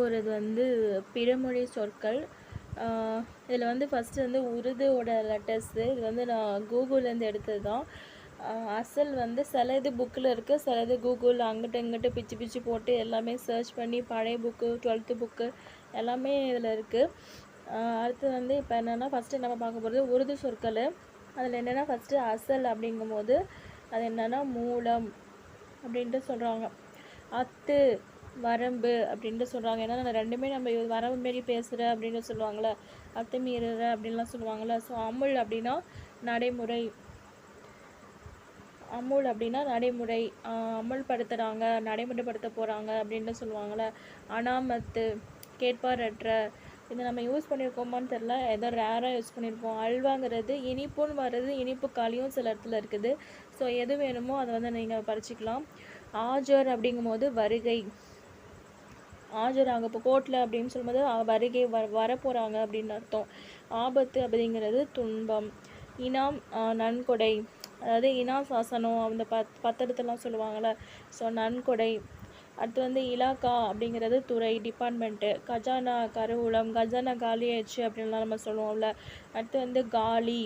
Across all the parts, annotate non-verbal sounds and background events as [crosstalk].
போகிறது வந்து பிறமொழி சொற்கள். இதில் வந்து ஃபஸ்ட்டு வந்து உருதுவோட லெட்டர்ஸு இது வந்து நான் கூகுள்லேருந்து எடுத்தது தான் அசல் வந்து சில இது புக்கில் இருக்குது சில இது கூகுள் அங்கிட்ட இங்கிட்டு பிச்சு பிச்சு போட்டு எல்லாமே சர்ச் பண்ணி பழைய புக்கு டுவெல்த்து புக்கு எல்லாமே இதில் இருக்குது அடுத்து வந்து இப்போ என்னென்னா ஃபஸ்ட்டு நம்ம பார்க்க போகிறது உருது சொற்கள். அதில் என்னென்னா ஃபஸ்ட்டு அசல் அப்படிங்கும்போது அது என்னென்னா மூலம் அப்படின்ட்டு சொல்கிறாங்க அத்து வரம்பு அப்படின்ட்டு சொல்கிறாங்க ஏன்னா நம்ம ரெண்டுமே நம்ம வரம்பு மாரி பேசுகிற அப்படின்னு சொல்லுவாங்கள்ல அத்துமீறுற அப்படின்லாம் சொல்லுவாங்கள்ல ஸோ அமுல் அப்படின்னா நடைமுறை. அமுல் அப்படின்னா நடைமுறை. அமல்படுத்துகிறாங்க அமுல்படுத்துகிறாங்க நடைமுறைப்படுத்த போகிறாங்க அப்படின்னு சொல்லுவாங்கள்ல அனாமத்து கேட்பாரற்ற. இதை நம்ம யூஸ் பண்ணியிருக்கோமான்னு தெரில ஏதோ ரேராக யூஸ் பண்ணியிருப்போம் அல்வாங்கிறது இனிப்புன்னு வர்றது இனிப்பு காலியும் சில இடத்துல இருக்குது. ஸோ எது வேணுமோ அதை வந்து நீங்கள் பறிச்சிக்கலாம். ஆஜர் அப்படிங்கும்போது வருகை. ஆஜராங்க. இப்போ கோர்ட்டில் அப்படின்னு சொல்லும்போது வருகை வ வரப்போகிறாங்க அப்படின்னு அர்த்தம். ஆபத்து அப்படிங்கிறது துன்பம். இனாம் நன்கொடை. அதாவது இனா சாசனம் அந்த பத் பத்திரத்தெல்லாம் சொல்லுவாங்கள்ல ஸோ நன்கொடை. அடுத்து வந்து இலாக்கா அப்படிங்கிறது துறை டிபார்ட்மெண்ட்டு கஜானா கருவூலம் கஜானா காலியாச்சு அப்படின்லாம் நம்ம சொல்லுவோம்ல. அடுத்து வந்து காலி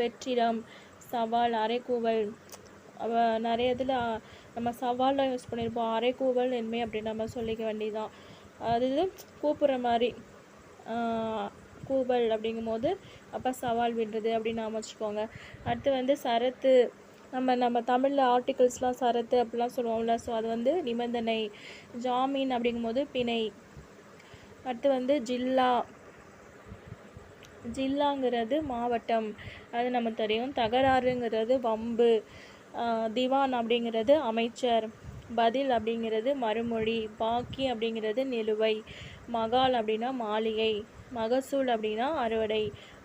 வெற்றிடம் சவால் அரைக்கூவல் நிறைய இதில் நம்ம சவால்லாம் யூஸ் பண்ணியிருப்போம் அரைக்கூவல் நன்மை அப்படின்னு நம்ம சொல்லிக்க வேண்டியதுதான். அது இது கூப்பிட்ற மாதிரி கூபல் அப்படிங்கும் அப்படிங்கும்போது அப்போ சவால் விடுறது அப்படின்னு அமைச்சிக்கோங்க வச்சுக்கோங்க. அடுத்து வந்து சரத்து நம்ம நம்ம தமிழில் ஆர்டிகல்ஸ்லாம் சரத்து அப்படிலாம் சொல்லுவோம்ல ஸோ அது வந்து நிபந்தனை. ஜாமீன் அப்படிங்கும்போது பிணை. அடுத்து வந்து ஜில்லா. ஜில்லாங்கிறது மாவட்டம். அது நமக்கு தெரியும். தகராறுங்கிறது வம்பு. திவான் அப்படிங்கிறது அமைச்சர். பதில் அப்படிங்கிறது மறுமொழி பாக்கி அப்படிங்கிறது நிலுவை. மகால் அப்படின்னா மாளிகை மகசூல் அப்படின்னா அறுவடை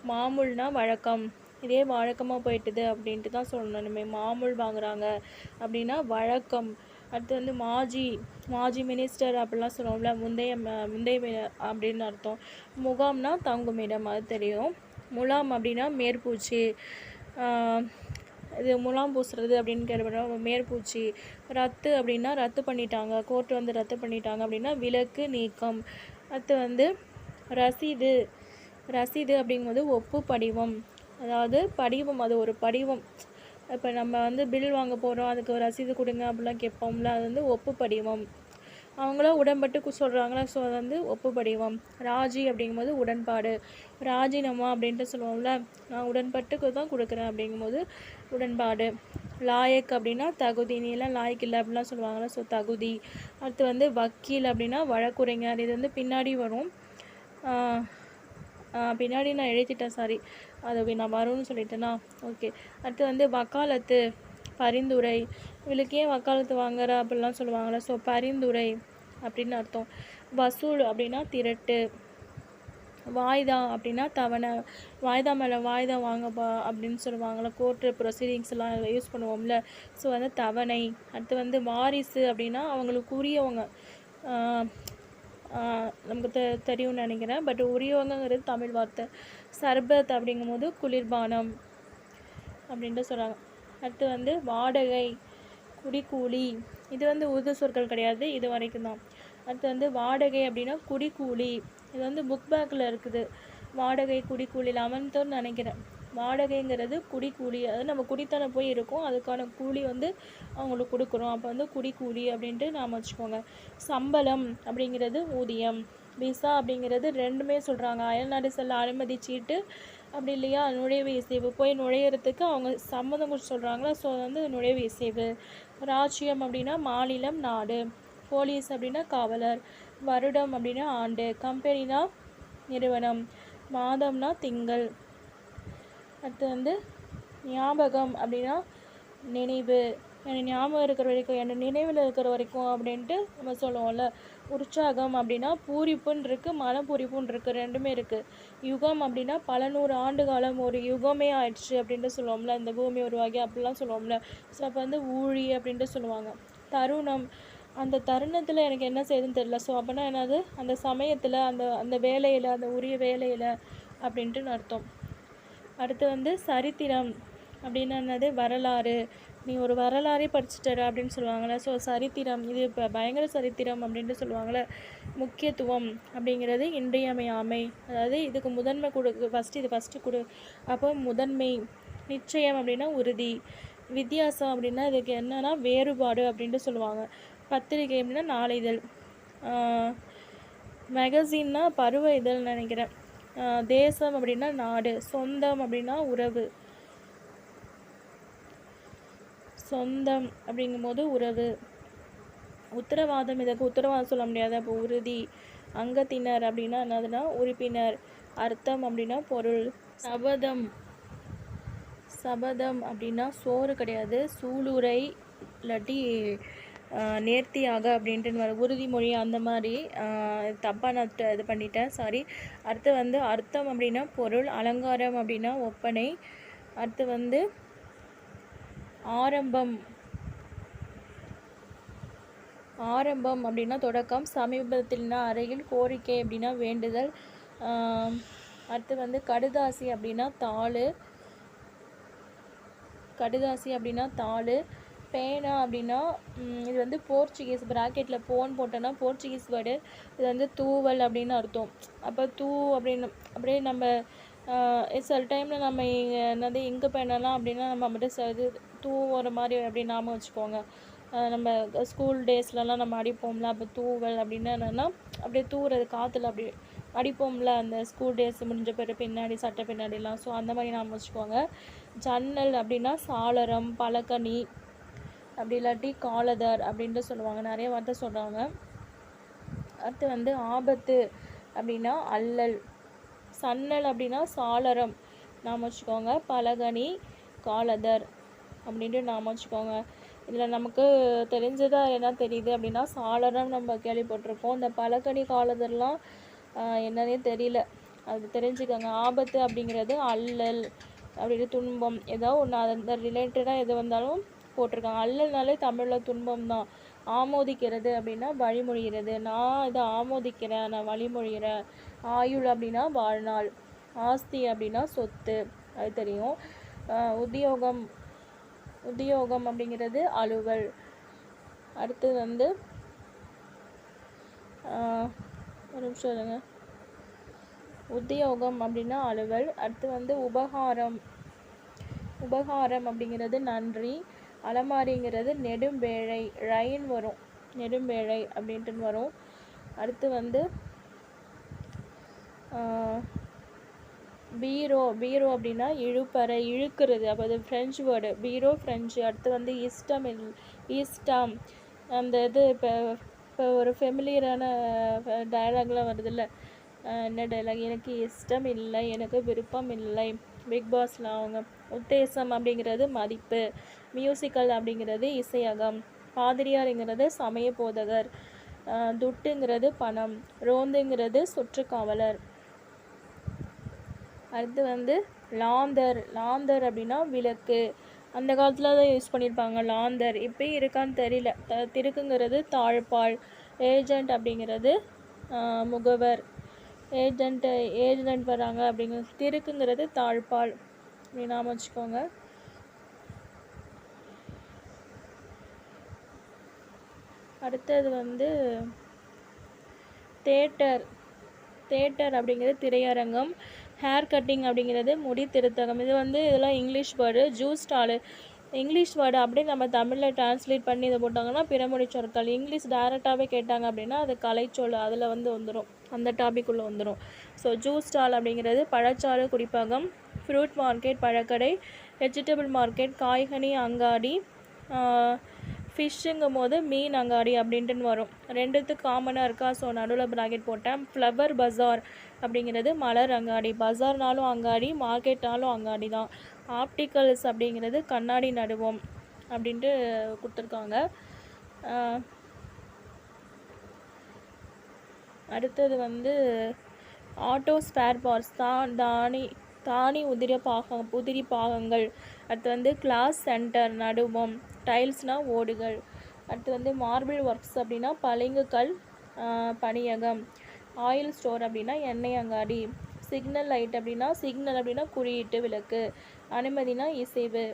மாமூல்னா வழக்கம். இதே வழக்கமாக போயிட்டுது அப்படின்ட்டு தான் சொல்லணுமே. மாமூல் வாங்குறாங்க அப்படின்னா வழக்கம். அடுத்து வந்து மாஜி மாஜி மினிஸ்டர் அப்படிலாம் சொல்லுவோம்ல முந்தைய முந்தைய அப்படின்னு அர்த்தம். முகாம்னா தங்குமிடம் அது தெரியும். முலாம் அப்படின்னா மேற்பூச்சி. இது முலாம் பூசுறது அப்படின்னு கேள்விப்பட்டோம். மேற்பூச்சி ரத்து அப்படின்னா ரத்து பண்ணிட்டாங்க. கோர்ட்டு வந்து ரத்து பண்ணிட்டாங்க அப்படின்னா விலக்கு நீக்கம். அடுத்து வந்து ரசீது. ரசீது அப்படிங்கும்போது ஒப்பு படிவம். அதாவது படிவம் அது ஒரு படிவம். இப்போ நம்ம வந்து பில் வாங்க போகிறோம் அதுக்கு ஒரு ரசீது கொடுங்க அப்படிலாம் கேட்போம்ல. அது வந்து ஒப்பு படிவம். அவங்களும் உடன்பட்டு சொல்கிறாங்களா ஸோ அது வந்து ஒப்பு படிவம். ராஜி அப்படிங்கும்போது உடன்பாடு. ராஜினாமா அப்படின்ட்டு சொல்லுவோம்ல. நான் உடன்பட்டு தான் கொடுக்குறேன் அப்படிங்கும்போது உடன்பாடு. லாயக் அப்படின்னா தகுதி. நீ எல்லாம் லாயக் இல்லை அப்படிலாம் சொல்லுவாங்கள்ல ஸோ தகுதி. அடுத்து வந்து வக்கீல் அப்படின்னா வழக்குரைஞர். இது வந்து பின்னாடி வரும். பின்னாடி நான் எழுதிட்டேன் சாரி அது நான் வரும்னு சொல்லிட்டேனா? ஓகே அடுத்து வந்து வக்காலத்து பரிந்துரை. இவளுக்கு ஏன் வக்காலத்து வாங்குற அப்படிலாம் சொல்லுவாங்கள்ல ஸோ பரிந்துரை அப்படின்னு அர்த்தம். வசூல் அப்படின்னா திரட்டு. வாய்தா அப்படின்னா தவணை வாய்தா மேலே வாய்தா வாங்கப்பா அப்படின்னு சொல்லுவாங்கள்ல கோர்ட்டு ப்ரொசீடிங்ஸ் எல்லாம் யூஸ் பண்ணுவோம்ல. ஸோ வந்து தவணை அடுத்து வந்து வாரிசு அப்படின்னா அவங்களுக்கு உரியவங்க நமக்கு தெ தெரியும்னு நினைக்கிறேன். பட் உரியவங்கங்கிறது தமிழ் வார்த்தை. சர்பத் அப்படிங்கும்போது குளிர்பானம் அப்படின்ட்டு சொல்கிறாங்க அடுத்து வந்து வாடகை குடிக்கூலி. இது வந்து உருது சொற்கள் கிடையாது. இது வரைக்கும் தான். அடுத்து வந்து வாடகை அப்படின்னா குடிக்கூலி. இது வந்து புக் பேக்கில் இருக்குது. வாடகை குடிக்கூலி லெவன்த்துன்னு நினைக்கிறேன். வாடகைங்கிறது குடிக்கூலி. அதாவது நம்ம குடித்தனம் போய் இருக்கோம். அதுக்கான கூலி வந்து அவங்களுக்கு கொடுக்குறோம். அப்போ வந்து குடிக்கூலி அப்படின்ட்டு நாம் வச்சுக்கோங்க. சம்பளம் அப்படிங்கிறது ஊதியம். விசா அப்படிங்கிறது ரெண்டுமே சொல்கிறாங்க அயல்நாடு செல்ல அனுமதி சீட்டு அப்படி இல்லையா? நுழைவு இசைவு. போய் நுழையிறதுக்கு அவங்க சம்மந்தம் குறித்து சொல்கிறாங்களா ஸோ அது வந்து நுழைவு இசைவு. ராஜ்யம் அப்படின்னா மாநிலம் நாடு. போலீஸ் அப்படின்னா காவலர். வருடம் அப்படின்னா ஆண்டு. கம்பெனினா நிறுவனம். மாதம்னா திங்கள். அடுத்து வந்து ஞாபகம் அப்படின்னா நினைவு. எனக்கு ஞாபகம் இருக்கிற வரைக்கும் என் நினைவில் இருக்கிற வரைக்கும் அப்படின்ட்டு நம்ம சொல்லுவோம்ல. உற்சாகம் அப்படின்னா பூரிப்புன்னு இருக்குது மன பூரிப்புன்னு இருக்குது ரெண்டுமே இருக்குது யுகம் அப்படின்னா பல நூறு ஆண்டு காலம் ஒரு யுகமே ஆயிடுச்சு அப்படின்ட்டு சொல்லுவோம்ல. இந்த பூமி உருவாகி அப்படிலாம் சொல்லுவோம்ல. ஸோ அப்போ வந்து ஊழி அப்படின்ட்டு சொல்லுவாங்க. தருணம். அந்த தருணத்தில் எனக்கு என்ன செய்யுதுன்னு தெரில ஸோ அப்போனா என்னது? அந்த சமயத்தில் அந்த அந்த வேலையில் அந்த உரிய வேலையில் அப்படின்ட்டு அர்த்தம். அடுத்து வந்து சரித்திரம் அப்படின்னா என்னது? வரலாறு. நீ ஒரு வரலாறே படிச்சுட்டற அப்படின்னு சொல்லுவாங்கள்ல ஸோ சரித்திரம் இது இப்போ பயங்கர சரித்திரம் அப்படின்ட்டு சொல்லுவாங்கள்ல முக்கியத்துவம் அப்படிங்கிறது இன்றியமையாமை. அதாவது இதுக்கு முதன்மை கொடு ஃபஸ்ட்டு இது ஃபஸ்ட்டு கொடு. அப்போ முதன்மை நிச்சயம் அப்படின்னா உறுதி. வித்தியாசம் அப்படின்னா இதுக்கு என்னன்னா வேறுபாடு அப்படின்ட்டு சொல்லுவாங்க. பத்திரிகை அப்படின்னா நாளிதழ் மேகசின்னா பருவ இதழ் நினைக்கிறேன். ஆஹ் தேசம் அப்படின்னா நாடு சொந்தம் அப்படின்னா உறவு. சொந்தம் அப்படிங்கும்போது உறவு. உத்தரவாதம் இதுக்கு உத்தரவாதம் சொல்ல முடியாது. அப்போ உறுதி அங்கத்தினர் அப்படின்னா என்னதுன்னா உறுப்பினர் அர்த்தம் அப்படின்னா பொருள். சபதம் சபதம் அப்படின்னா சோறு கிடையாது. சூளுரை இல்லாட்டி நேர்த்தியாக அப்படின்ட்டு வர உறுதிமொழி அந்த மாதிரி தப்பாக நான் இது பண்ணிட்டேன் சாரி அடுத்து வந்து அர்த்தம் அப்படின்னா பொருள் அலங்காரம் அப்படின்னா ஒப்பனை. அடுத்து வந்து ஆரம்பம். ஆரம்பம் அப்படின்னா தொடக்கம். சமீபத்தில்னா அறையில் கோரிக்கை அப்படின்னா வேண்டுதல். அடுத்து வந்து கடுதாசி அப்படின்னா தாள். கடுதாசி அப்படின்னா தாள். பேனா அப்படின்னா இது வந்து போர்ச்சுகீஸ் ப்ராக்கெட்டில் போன் போட்டோன்னா போர்ச்சுகீஸ் வேர்டு இது வந்து தூவல் அப்படின்னு அர்த்தம். அப்போ தூ அப்படின்னு அப்படியே நம்ம சில டைமில் நம்ம இங்கே என்னது எங்கே பேனெல்லாம் அப்படின்னா நம்ம மட்டும் இது தூவுற மாதிரி அப்படி நாம வச்சுக்கோங்க. நம்ம ஸ்கூல் டேஸ்லலாம் நம்ம அடிப்போம்ல அப்போ தூவல் அப்படின்னா என்னென்னா அப்படியே தூவுறது காற்றுல அப்படி அடிப்போம்ல அந்த ஸ்கூல் டேஸ் முடிஞ்ச பிறகு பின்னாடி சட்டை பின்னாடிலாம். ஸோ அந்த மாதிரி நாம வச்சுக்கோங்க. ஜன்னல் அப்படின்னா சாளரம் பழக்கனி அப்படி இல்லாட்டி காலதர் அப்படின்ட்டு சொல்லுவாங்க. நிறைய வார்த்தை சொல்கிறாங்க அடுத்து வந்து ஆபத்து அப்படின்னா அல்லல். சன்னல் அப்படின்னா சாளரம். நாம் வச்சுக்கோங்க. பலகனி காலதர் அப்படின்ட்டு நாம் வச்சுக்கோங்க. இதில் நமக்கு தெரிஞ்சதாக என்ன தெரியுது அப்படின்னா சாளரம் நம்ம கேள்விப்பட்டிருக்கோம் இந்த பலகனி காலதர்லாம் என்னன்னே தெரியல. அது தெரிஞ்சுக்கோங்க. ஆபத்து அப்படிங்கிறது அல்லல் அப்படின்னு துன்பம். ஏதோ ஒன்று அந்த ரிலேட்டடாக எது வந்தாலும் போட்டிருக்காங்க. அல்லல்னாலே தமிழில் துன்பம் தான் ஆமோதிக்கிறது அப்படின்னா வழிமொழிகிறது நான் இதை ஆமோதிக்கிறேன் நான் வழிமொழிகிறேன் ஆயுள் அப்படின்னா வாழ்நாள். ஆஸ்தி அப்படின்னா சொத்து. அது தெரியும். உத்தியோகம். உத்தியோகம் அப்படிங்கிறது அலுவல். அடுத்து வந்து ஒரு நிமிஷம் இருங்க. உத்தியோகம் அப்படின்னா அலுவல். அடுத்து வந்து உபகாரம். உபகாரம் அப்படிங்கிறது நன்றி. அலமாரிங்கிறது நெடும்பேழை ரைன் வரும். நெடும்பேழை அப்படின்ட்டு வரும். அடுத்து வந்து பீரோ. பீரோ அப்படின்னா இழுப்பறை இழுக்கிறது. அப்போ அது ஃப்ரெஞ்சு வேர்டு பீரோ ஃப்ரெஞ்சு அடுத்து வந்து இஷ்டம் இல் அந்த இது இப்போ இப்போ ஒரு ஃபெமிலியரான டயலாக்லாம் வருதுல்ல. என்ன டைலாக் எனக்கு இஷ்டம் இல்லை எனக்கு விருப்பம் இல்லை. பிக் பாஸில் அவங்க உத்தேசம் அப்படிங்கிறது மதிப்பு மியூசிக்கல் அப்படிங்கிறது இசையகம் பாதிரியாருங்கிறது சமய போதகர் துட்டுங்கிறது பணம் ரோந்துங்கிறது சுற்றுக்காவலர். அடுத்து வந்து லாந்தர் லாந்தர் அப்படின்னா விளக்கு. அந்த காலத்தில் தான் யூஸ் பண்ணியிருப்பாங்க லாந்தர். இப்போயும் இருக்கான்னு தெரியல. த திருக்குங்கிறது தாழ்பால் ஏஜெண்ட் அப்படிங்கிறது முகவர். ஏஜென்ட் ஏஜென்ட் வராங்க அப்படிங்கிறது திருக்குங்கிறது தாழ்பால் அப்படி நாம வச்சுக்கோங்க. அடுத்தது வந்து தேட்டர். தேட்டர் அப்படிங்கிறது திரையரங்கம். ஹேர் கட்டிங் அப்படிங்கிறது முடி திருத்தகம். இது வந்து இதெல்லாம் English word. Juice stall. English word அப்படியே நம்ம தமிழில் டிரான்ஸ்லேட் பண்ணி இதை போட்டாங்கன்னா பிறமொழி சொற்கள். இங்கிலீஷ் டைரெக்டாகவே கேட்டாங்க அப்படின்னா அது கலைச்சொல் அதில் வந்து வந்துடும் அந்த டாபிக் உள்ளே வந்துடும் ஸோ ஜூஸ் ஸ்டால் அப்படிங்கிறது பழச்சாறு குடிப்பகம் ஃப்ரூட் மார்க்கெட் பழக்கடை வெஜிடபிள் மார்க்கெட் காய்கனி அங்காடி ஃபிஷ்ஷுங்கும் போது மீன் அங்காடி அப்படின்ட்டுன்னு வரும். ரெண்டுத்துக்கு காமனாக இருக்கா? ஸோ நடுவில் ப்ராக்கெட் போட்டேன். ஃப்ளவர் பஜார் அப்படிங்கிறது மலர் அங்காடி. பஜார்னாலும் அங்காடி மார்க்கெட்னாலும் அங்காடி தான். ஆப்டிக்கல்ஸ் அப்படிங்கிறது கண்ணாடி நடுவோம் அப்படின்ட்டு கொடுத்துருக்காங்க. அடுத்தது வந்து ஆட்டோ ஸ்பேர் பார்ட்ஸ் தான். தானி தானி உதிர பாகம் உதிரி பாகங்கள். அடுத்து வந்து கிளாஸ் சென்டர் நடுவம் டைல்ஸ்னால் ஓடுகள். அடுத்து வந்து மார்பிள் ஒர்க்ஸ் அப்படின்னா பளிங்குக்கல் பணியகம். ஆயில் ஸ்டோர் அப்படின்னா எண்ணெய் அங்காடி. சிக்னல் லைட் அப்படின்னா சிக்னல் அப்படின்னா குறியீட்டு விளக்கு. அனுமதினா இசைவு.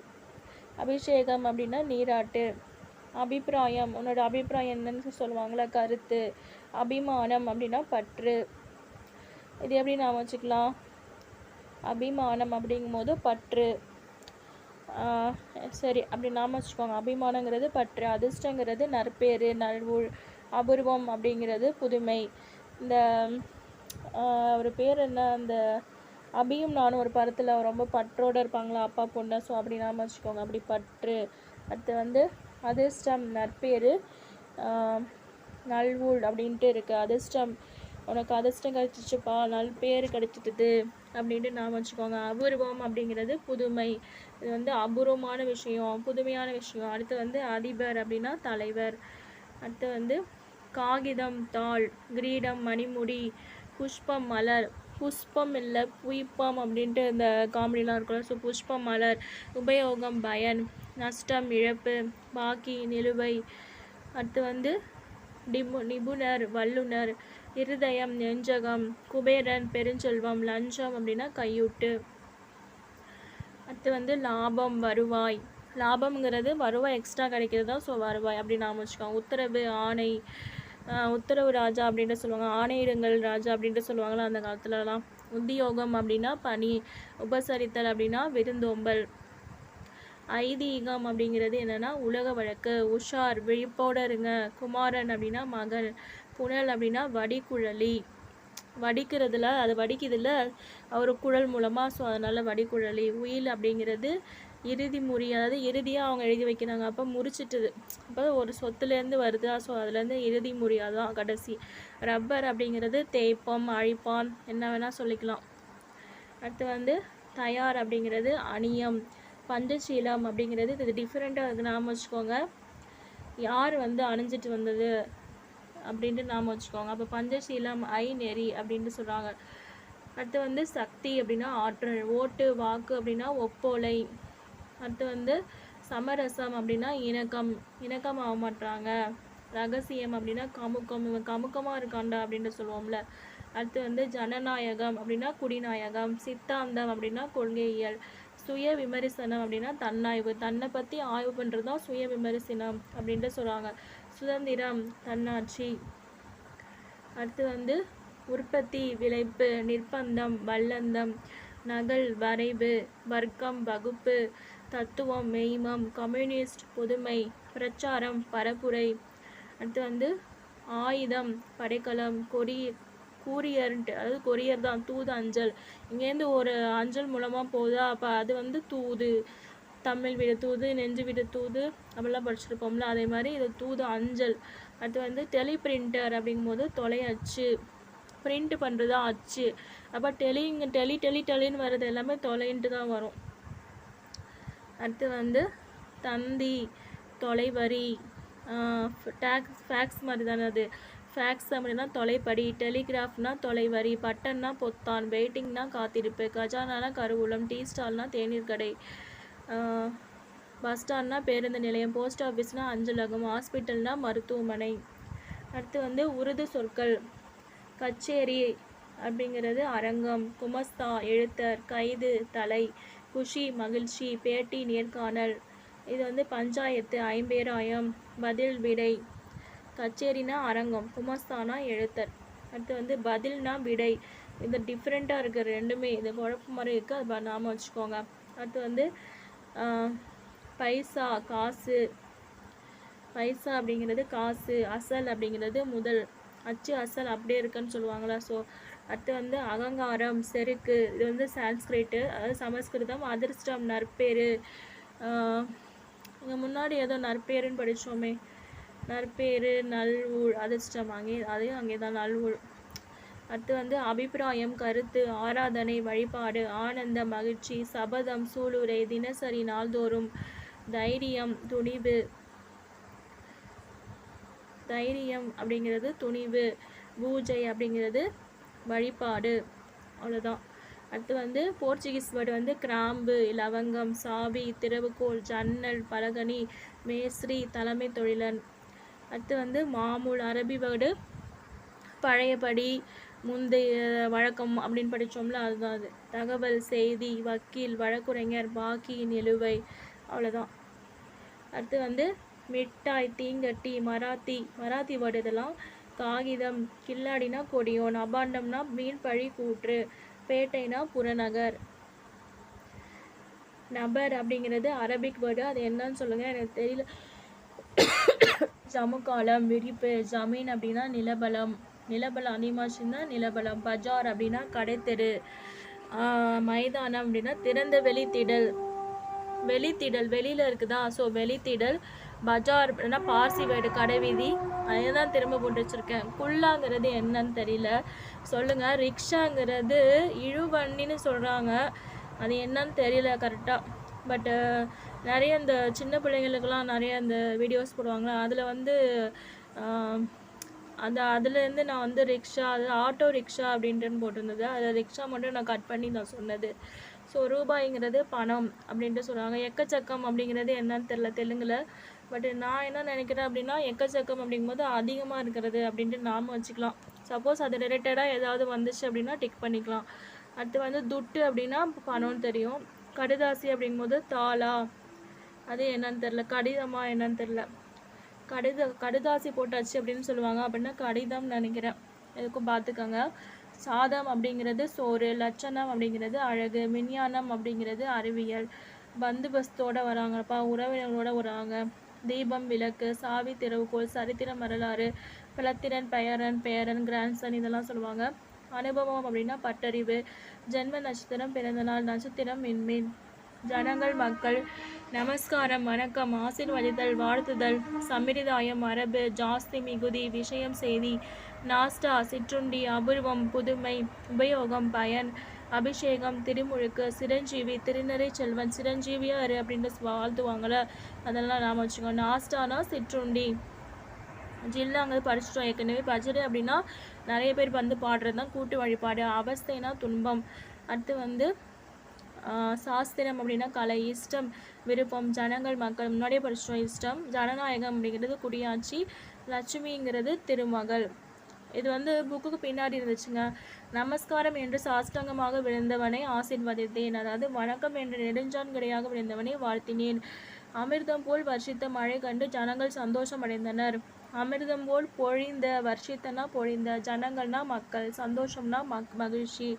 அபிஷேகம் அப்படின்னா நீராட்டு. அபிப்பிராயம் உன்னோட அபிப்பிராயம் என்னன்னு சொல்லுவாங்களா கருத்து. அபிமானம் அப்படின்னா பற்று. இது எப்படி நாம் வச்சுக்கலாம்? அபிமானம் அப்படிங்கும்போது பற்று. சரி அப்படி நாம வச்சுக்கோங்க. அபிமானங்கிறது பற்று அதிர்ஷ்டங்கிறது நற்பேறு நல்வுள் அபூர்வம் அப்படிங்கிறது புதுமை. இந்த அவர் பேர் என்ன? அந்த அபியும் நானும் ஒரு படத்தில் ரொம்ப பற்றோட இருப்பாங்களா அப்பா பொண்ணை. ஸோ அப்படி நாம வச்சுக்கோங்க. அப்படி பற்று. அடுத்து வந்து அதிர்ஷ்டம் நற்பேறு நல்வுள் அப்படின்ட்டு இருக்குது அதிர்ஷ்டம் உனக்கு அதிர்ஷ்டம் கிடச்சிச்சுப்பா நல் பேர் கிடச்சிட்டுது. அப்படின்ட்டு நான் வச்சுக்கோங்க. அபூர்வம் அப்படிங்கிறது புதுமை. இது வந்து அபூர்வமான விஷயம் புதுமையான விஷயம். அடுத்து வந்து அதிபர் அப்படின்னா தலைவர். அடுத்து வந்து காகிதம் தாள் கிரீடம் மணிமுடி புஷ்பம் மலர். புஷ்பம் இல்லை புய்ப்பம் அப்படின்ட்டு இந்த காமெடிலாம் இருக்கும்ல. ஸோ புஷ்பம் மலர் உபயோகம் பயன் நஷ்டம் இழப்பு பாக்கி நிலுவை. அடுத்து வந்து நிபு நிபுணர் வல்லுனர் இருதயம் நெஞ்சகம் குபேரன் பெருஞ்செல்வம் லஞ்சம் அப்படின்னா கையூட்டு. அடுத்து வந்து லாபம் வருவாய். லாபம்ங்கிறது வருவாய் எக்ஸ்ட்ரா கிடைக்கிறது தான். ஸோ வருவாய் அப்படின்னு நாம வச்சுக்கோங்க. உத்தரவு ஆணை. ஆஹ் உத்தரவு ராஜா அப்படின்ட்டு சொல்லுவாங்க. ஆணையிடுங்கள் ராஜா அப்படின்ட்டு சொல்லுவாங்களா அந்த காலத்துலலாம். உத்தியோகம் அப்படின்னா பணி. உபசரித்தல் அப்படின்னா விருந்தோம்பல். ஐதீகம் அப்படிங்கிறது என்னன்னா உலக வழக்கு. உஷார் விழிப்போட இருங்க. குமாரன் அப்படின்னா மகன் குழல் அப்படின்னா வடிகுழலி வடிக்கிறதுல அது வடிக்குதுல அவர் குழல் மூலமாக ஸோ அதனால் வடிகுழலி உயில் அப்படிங்கிறது இறுதி முறி அதாவது இறுதியாக அவங்க எழுதி வைக்கிறாங்க. அப்போ முறிச்சிட்டுது. அப்போ ஒரு சொத்துலேருந்து வருதா. ஸோ அதுலேருந்து இறுதி முறியாக தான் கடைசி. ரப்பர் அப்படிங்கிறது தேய்ப்பம் அழிப்பான் என்ன வேணால் சொல்லிக்கலாம். அடுத்து வந்து தயார் அப்படிங்கிறது அணியம். பஞ்சசீலம் அப்படிங்கிறது இது டிஃப்ரெண்ட்டாக இருக்குது நாம வச்சுக்கோங்க. யார் வந்து அணிஞ்சிட்டு வந்தது? அப்படின்ட்டு நாம வச்சுக்கோங்க. அப்போ பஞ்சசீலம் ஐ நெறி அப்படின்ட்டு சொல்கிறாங்க அடுத்து வந்து சக்தி அப்படின்னா ஆற்றல் ஓட்டு வாக்கு அப்படின்னா ஒப்போலை. அடுத்து வந்து சமரசம் அப்படின்னா இணக்கம். இணக்கம் ஆக மாட்றாங்க. ரகசியம் அப்படின்னா கமுக்கம். இவன் கமுக்கமாக இருக்கான்டா அப்படின்ட்டு சொல்லுவோம்ல. அடுத்து வந்து ஜனநாயகம் அப்படின்னா குடிநாயகம். சித்தாந்தம் அப்படின்னா கொள்கையியல். சுய விமரிசனம் அப்படின்னா தன்னாய்வு. தன்னை பற்றி ஆய்வு பண்ணுறது தான் சுய விமரிசனம் அப்படின்ட்டு சொல்கிறாங்க சுதந்திரம் தன்னாட்சி. அடுத்து வந்து உற்பத்தி விளைப்பு நிர்பந்தம் வல்லந்தம் நகல் வரைவு வர்க்கம் வகுப்பு தத்துவம் மெய்மம் கம்யூனிஸ்ட் பொதுமை பிரச்சாரம் பரப்புரை. அடுத்து வந்து ஆயுதம் படைக்கலம் கொரி கூரியர்ன்ட்டு அதாவது கொரியர் தான் தூது அஞ்சல். இங்கேருந்து ஒரு அஞ்சல் மூலமாக போகுதா அப்போ அது வந்து தூது. தமிழ் வீடு தூது நெஞ்சு வீடு தூது அப்படிலாம் படிச்சிருப்போம்ல அதே மாதிரி இது தூது அஞ்சல். அடுத்து வந்து டெலி பிரிண்டர் அப்படிங்கும்போது தொலையச்சு பிரிண்ட் பண்ணுறது தான் அச்சு. அப்போ டெலிங்க டெலி டெலி டெலின்னு வர்றது எல்லாமே தொலைன்ட்டு தான் வரும். அடுத்து வந்து தந்தி தொலைவரி. டேக்ஸ் ஃபேக்ஸ் மாதிரி தானே அது. ஃபேக்ஸ் அப்படின்னா தொலைப்படி டெலிகிராஃப்னா தொலைவரி பட்டன்னா பொத்தான் வெயிட்டிங்னா காத்திருப்பு கஜானானா கருவூலம் டீ ஸ்டால்னா தேநீர் கடை. பஸ் ஸ்டாண்ட்னா பேருந்து நிலையம் போஸ்ட் ஆஃபீஸ்னால் அஞ்சலகம் ஹாஸ்பிட்டல்னா மருத்துவமனை. அடுத்து வந்து உருது சொற்கள். கச்சேரி அப்படிங்கிறது அரங்கம் குமஸ்தா எழுத்தர் கைது தலை குஷி மகிழ்ச்சி பேட்டி நேர்காணல். இது வந்து பஞ்சாயத்து ஐம்பேராயம் பதில் விடை. கச்சேரினா அரங்கம் குமஸ்தானா எழுத்தர். அடுத்து வந்து பதில்னா விடை. இது டிஃப்ரெண்ட்டாக இருக்குது ரெண்டுமே. இது குழப்பம் மாதிரி இருக்குது அது நாம வச்சுக்கோங்க. அடுத்து வந்து பைசா காசு. பைசா அப்படிங்கிறது காசு அசல் அப்படிங்கிறது முதல். அச்சு அசல் அப்படியே இருக்குன்னு சொல்லுவாங்களா? ஸோ அடுத்து வந்து அகங்காரம் செருக்கு இது வந்து சான்ஸ்கிரிட்டு அதாவது சமஸ்கிருதம் அதிர்ஷ்டம் நற்பேறு. இங்கே முன்னாடி ஏதோ நற்பேருன்னு படிச்சோமே. நற்பேறு நல்வூழ் அதிர்ஷ்டம் அங்கே அதையும் அங்கே தான் நல்வூழ். அடுத்து வந்து அபிப்பிராயம் கருத்து ஆராதனை வழிபாடு ஆனந்த மகிழ்ச்சி சபதம் சூளுரை தினசரி நாள்தோறும் தைரியம் துணிவு. தைரியம் அப்படிங்கிறது துணிவு பூஜை அப்படிங்கிறது வழிபாடு. அவ்வளோதான் அடுத்து வந்து போர்ச்சுகீஸ் வேர்டு வந்து கிராம்பு லவங்கம் சாவி திறவுகோல் ஜன்னல் பலகனி மேஸ்திரி தலைமை தொழிலன். அடுத்து வந்து மாமூல் அரபி வேர்டு பழையபடி முந்தைய வழக்கம் அப்படின்னு படிச்சோம்ல அதுதான் அது. தகவல் செய்தி வக்கீல் வழக்குரைஞர் பாக்கி நிலுவை அவ்வளோதான் அடுத்து வந்து மிட்டாய் தீங்கட்டி மராத்தி. மராத்தி வேர்டு இதெல்லாம் காகிதம் கில்லாடினா கொடியோன் அபாண்டம்னா மீன் பழி கூற்று பேட்டைனா புறநகர். நபர் அப்படிங்கிறது அரபிக் வேர்டு. அது என்னன்னு சொல்லுங்க எனக்கு தெரியல. [coughs] ஜமுகாலம் விரிப்பு ஜமீன் அப்படின்னா நிலபலம். நிலபலம் அதிகமாச்சுன்னா நிலபலம் பஜார் அப்படின்னா கடைத்தெரு மைதானம் அப்படின்னா திறந்த வெளித்திடல். வெளித்திடல் வெளியில் இருக்குதா? ஸோ வெளித்திடல் பஜார் அப்படின்னா பார்சி வீடு கடைவீதி. அதை தான் திரும்ப போட்டு வச்சுருக்கேன். குல்லாங்கிறது என்னன்னு தெரியல. சொல்லுங்கள் ரிக்ஷாங்கிறது இழுவண்டின்னு சொல்கிறாங்க அது என்னன்னு தெரியல கரெக்டாக பட்டு நிறைய இந்த சின்ன பிள்ளைங்களுக்கெல்லாம் நிறைய இந்த வீடியோஸ் போடுவாங்க அதில் வந்து அந்த அதுலேருந்து நான் வந்து ரிக்ஷா அது ஆட்டோ ரிக்ஷா அப்படின்ட்டுன்னு போட்டிருந்தது. அதை ரிக்ஷா மட்டும் நான் கட் பண்ணி நான் சொன்னது. ஸோ ரூபாய்ங்கிறது பணம் அப்படின்ட்டு சொல்கிறாங்க எக்கச்சக்கம் அப்படிங்கிறது என்னன்னு தெரில தெலுங்கில். பட் நான் என்ன நினைக்கிறேன் அப்படின்னா எக்கச்சக்கம் அப்படிங்கும்போது அதிகமாக இருக்கிறது அப்படின்ட்டு நாம வச்சுக்கலாம். சப்போஸ் அது ரிலேட்டடாக ஏதாவது வந்துச்சு அப்படின்னா டிக் பண்ணிக்கலாம். அடுத்து வந்து துட்டு அப்படின்னா பணம்னு தெரியும். கடுதாசி அப்படிங்கும்போது தாளா? அது என்னன்னு தெரில கடிதமாக என்னன்னு தெரில கடித கடுதாசி போட்டாச்சு அப்படின்னு சொல்லுவாங்க. அப்படின்னா கடிதம் நினைக்கிறேன். எதுக்கும் பார்த்துக்கோங்க. சாதம் அப்படிங்கிறது சோறு லட்சணம் அப்படிங்கிறது அழகு விஞ்ஞானம் அப்படிங்கிறது அறிவியல். பந்துபஸ்தோடு வராங்கப்பா உறவினர்களோடு வராங்க. தீபம் விளக்கு சாவி திறவுகோல் சரித்திரம் வரலாறு பிளத்திரன் பெயரன் பேரன் கிராண்ட்சன் இதெல்லாம் சொல்லுவாங்க. அனுபவம் அப்படின்னா பட்டறிவு ஜென்ம நட்சத்திரம் பிறந்தநாள் நட்சத்திரம் மின்மீன் ஜனங்கள் மக்கள் நமஸ்காரம் வணக்கம் ஆசீர்வதித்தல் வாழ்த்துதல் சம்பிரதாயம் மரபு ஜாஸ்தி மிகுதி விஷயம் செய்தி நாஸ்டா சிற்றுண்டி அபூர்வம் புதுமை உபயோகம் பயன் அபிஷேகம் திருமுழுக்கு சிரஞ்சீவி திருநறை செல்வன் சிரஞ்சீவியார் அப்படின்னு வாழ்த்துவாங்கள்ல அதெல்லாம் நாம் வச்சுக்கோங்க. நாஸ்டானா சிற்றுண்டி? ஜில்லாங்க படிச்சிட்டோம் ஏற்கனவே. பஜனை அப்படின்னா நிறைய பேர் வந்து பாடுறது தான் கூட்டு வழிபாடு. அவஸ்தைனா துன்பம். அடுத்து வந்து சாஸ்திரம் அப்படின்னா கலை இஷ்டம் விருப்பம் ஜனங்கள் மக்கள் முன்னாடியே படிச்சிட்டோம் இஷ்டம் ஜனநாயகம் அப்படிங்கிறது குடியாட்சி லட்சுமிங்கிறது திருமகள். இது வந்து புக்குக்கு பின்னாடி இருந்துச்சுங்க. நமஸ்காரம் என்று சாஷ்டாங்கமாக விழுந்தவனை ஆசிர்வதித்தேன். அதாவது வணக்கம் என்று நெடுஞ்சான்கடையாக விழுந்தவனை வாழ்த்தினேன். அமிர்தம் போல் வர்ஷித்த மழை கண்டு ஜனங்கள் சந்தோஷம் அடைந்தனர். அமிர்தம் போல் பொழிந்த வர்ஷித்தனா பொழிந்த ஜனங்கள்னா மக்கள் சந்தோஷம்னா மக் மகிழ்ச்சி.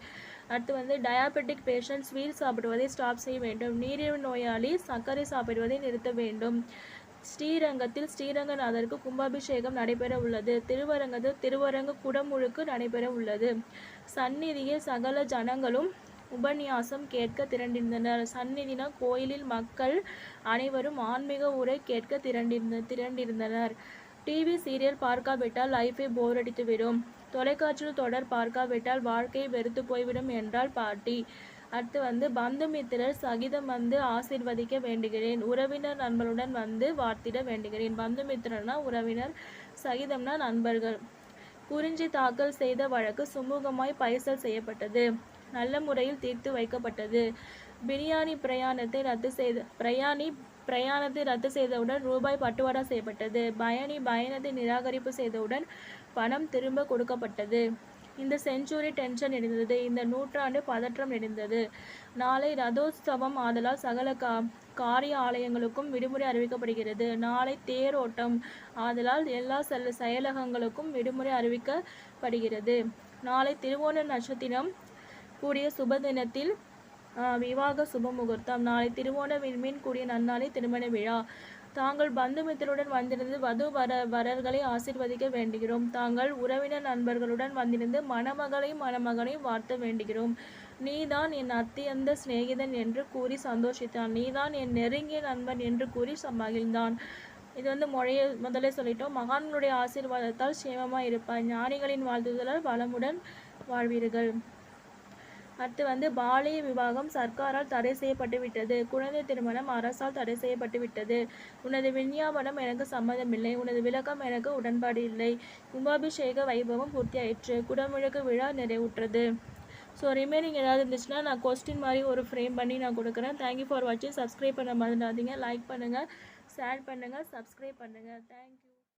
அடுத்து வந்து டயாபெட்டிக் பேஷண்ட் ஸ்வீட் சாப்பிடுவதை ஸ்டாப் செய்ய வேண்டும். நீரிழிவு நோயாளி சர்க்கரை சாப்பிடுவதை நிறுத்த வேண்டும். ஸ்ரீரங்கத்தில் ஸ்ரீரங்கநாதருக்கு கும்பாபிஷேகம் நடைபெற உள்ளது. திருவரங்கத்தில் திருவரங்க குடமுழுக்கு நடைபெற உள்ளது. சந்நிதியில் சகல ஜனங்களும் உபன்யாசம் கேட்க திரண்டிருந்தனர். சந்நிதினா கோயிலில் மக்கள் அனைவரும் ஆன்மீக உரை கேட்க திரண்டிருந்த திரண்டிருந்தனர். டிவி சீரியல் பார்க்காவிட்டால் லைஃபை போர் அடித்துவிடும். தொலைக்காட்சியில் தொடர் பார்க்காவிட்டால் வாழ்க்கை வெறுத்து போய்விடும் என்றால் பாட்டி. அடுத்து வந்து பந்துமித்திரர் சகிதம் வந்து ஆசீர்வதிக்க வேண்டுகிறேன். உறவினர் நண்பருடன் வந்து வார்த்திட வேண்டுகிறேன். பந்துமித்திரனா உறவினர் சகிதம்னா நண்பர்கள். குறிஞ்சி தாக்கல் செய்த வழக்கு சுமூகமாய் பைசல் செய்யப்பட்டது. நல்ல முறையில் தீர்த்து வைக்கப்பட்டது. பிரியாணி பிரயாணத்தை ரத்து செய்த பிரயாணி பிரயாணத்தை ரத்து செய்தவுடன் ரூபாய் பட்டுவாடா செய்யப்பட்டது. பயணி பயணத்தை நிராகரிப்பு செய்தவுடன் பணம் திரும்ப கொடுக்கப்பட்டது. இந்த செஞ்சுரி டென்ஷன் இருந்தது இந்த நூற்றாண்டு பதற்றம் இருந்தது நாளை ரதோத்சவம் ஆதலால் சகல கா காரிய ஆலயங்களுக்கும் விடுமுறை அறிவிக்கப்படுகிறது. நாளை தேரோட்டம் ஆதலால் எல்லா செல் செயலகங்களுக்கும் விடுமுறை அறிவிக்கப்படுகிறது. நாளை திருவோண நட்சத்திரம் கூடிய சுப தினத்தில் விவாக சுப முகூர்த்தம் நாளை திருவோண விண்மீன் கூடிய நன்னாளை திருமண விழா. தாங்கள் பந்துமித்திரருடன் வந்திருந்து வது வர வரர்களை ஆசிர்வதிக்க வேண்டுகிறோம். தாங்கள் உறவினர் நண்பர்களுடன் வந்திருந்து மணமகளையும் மணமகனையும் வாழ்த்த வேண்டுகிறோம். நீதான் என் அத்தியந்த சிநேகிதன் என்று கூறி சந்தோஷித்தான். நீதான் என் நெருங்கிய நண்பன் என்று கூறி மகிழ்ந்தான். இது வந்து மொழிய முதல்ல சொல்லிட்டோம். மகான்களுடைய ஆசீர்வாதத்தால் சேமமாக இருப்பார் ஞானிகளின் வாழ்த்துதலால் வளமுடன் வாழ்வீர்கள். அடுத்து வந்து பாலிய விவாகம் சர்க்காரால் தடை செய்யப்பட்டு விட்டது குழந்தை திருமணம் அரசால் தடை செய்யப்பட்டு விட்டது உனது விஞ்ஞாபனம் எனக்கு சம்மதமில்லை. உனது விளக்கம் எனக்கு உடன்பாடு இல்லை. கும்பாபிஷேக வைபவம் பூர்த்தியாயிற்று. குடமுழுக்கு விழா நிறைவுற்றது. ஸோ ரிமைனிங் ஏதாவது இருந்துச்சுன்னா நான் கொஸ்டின் மாதிரி ஒரு ஃப்ரேம் பண்ணி நான் கொடுக்குறேன். தேங்க்யூ ஃபார் வாட்சிங் சப்ஸ்கிரைப் பண்ண மறந்துடாதீங்க. லைக் பண்ணுங்கள் ஷேர் பண்ணுங்கள் சப்ஸ்கிரைப் பண்ணுங்கள் தேங்க்யூ